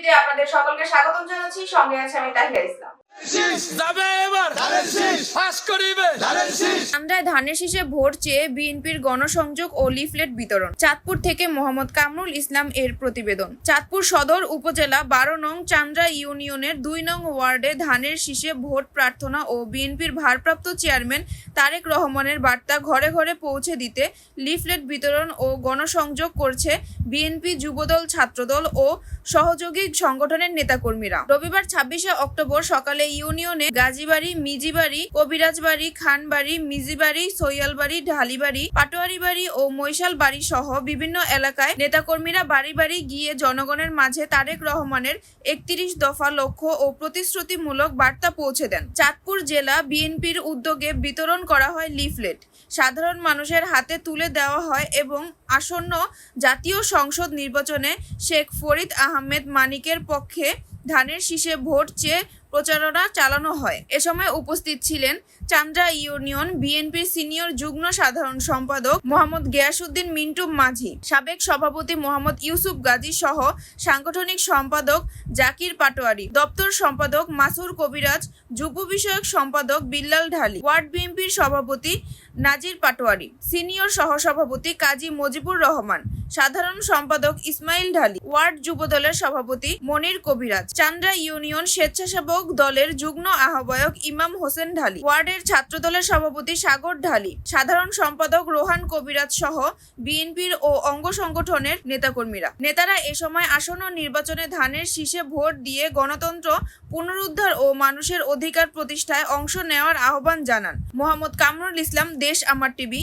ভিডিওতে আপনাদের সকলকে স্বাগতম জানাচ্ছি। সঙ্গে আছে আমি তাহিয়া ইসলাম। চান্দ্রায় ধানের শীষে ভোট চেয়ে বিএনপির গণসংযোগ ও লিফলেট বিতরণ। চাঁদপুর থেকে মোহাম্মদ কামরুল ইসলাম এর প্রতিবেদন। চাঁদপুর সদর উপজেলা বারো নং চান্দ্রা ইউনিয়নের দুই নং ওয়ার্ডে ধানের শীষে ভোট প্রার্থনা ও বিএনপির ভারপ্রাপ্ত চেয়ারম্যান তারেক রহমানের বার্তা ঘরে ঘরে পৌঁছে দিতে লিফলেট বিতরণ ও গণসংযোগ করছে বিএনপি যুবদল, ছাত্রদল ও সহযোগী সংগঠনের নেতাকর্মীরা। রবিবার ছাব্বিশে অক্টোবর সকালে ইউনিয়নে গাজীবাড়ি, মিজিবাড়ি, কবিরাজবাড়ি, খানবাড়ি, মিজিবাড়ি, সৈয়ালবাড়ি, ঢালিবাড়ি পাটোয়ারি বাড়ি ও মৈশাল বাড়ি সহ বিভিন্ন এলাকায় নেতাকর্মীরা বাড়ি বাড়ি গিয়ে জনগণের মাঝে তারেক রহমানের একত্রিশ দফা লক্ষ্য ও প্রতিশ্রুতিমূলক বার্তা পৌঁছে দেন। চাঁদপুর জেলা বিএনপির উদ্যোগে বিতরণ করা হয় লিফলেট। সাধারণ মানুষের হাতে তুলে দেওয়া হয় এবং আসন্ন জাতীয় সংসদ নির্বাচনে শেখ ফরিদ আহমেদ মানিকের পক্ষে ধানের শীষে ভোট চেয়ে প্রচারণা চালানো হয়। এ সময় উপস্থিত ছিলেন চান্দ্রা ইউনিয়ন বিএনপির সিনিয়র যুগ্ম সাধারণ সম্পাদক মোহাম্মদ গিয়াসউদ্দিন মিন্টু মাঝি, সাবেক সভাপতি মোহাম্মদ ইউসুফ গাজী সহ সাংগঠনিক সম্পাদক জাকির পাটোয়ারি, দপ্তর সম্পাদক মাসুর কবিরাজ, যুব বিষয়ক সম্পাদক বিল্লাল ঢালি, ওয়ার্ড বিএনপির সভাপতি নাজির পাটোয়ারি, সিনিয়র সহসভাপতি কাজী মজিবুর রহমান, সাধারণ সম্পাদক ইসমাইল ঢালি, ওয়ার্ড যুবদলের সভাপতি মনির কবিরাজ, চান্দ্রা ইউনিয়ন স্বেচ্ছাসেবক দলের যুগ্ম আহ্বায়ক ইমাম হোসেন ঢালি, ওয়ার্ডের ছাত্রদলের সভাপতি সাগর ঢালি, সাধারণ সম্পাদক রোহান কবিরাজ সহ বিএনপির ও অঙ্গ সংগঠনের নেতাকর্মীরা। নেতারা এ সময় আসন্ন নির্বাচনে ধানের শীষে ভোট দিয়ে গণতন্ত্র পুনরুদ্ধার ও মানুষের অধিকার প্রতিষ্ঠায় অংশ নেওয়ার আহ্বান জানান। মোহাম্মদ কামরুল ইসলাম, দেশ আমার টিভি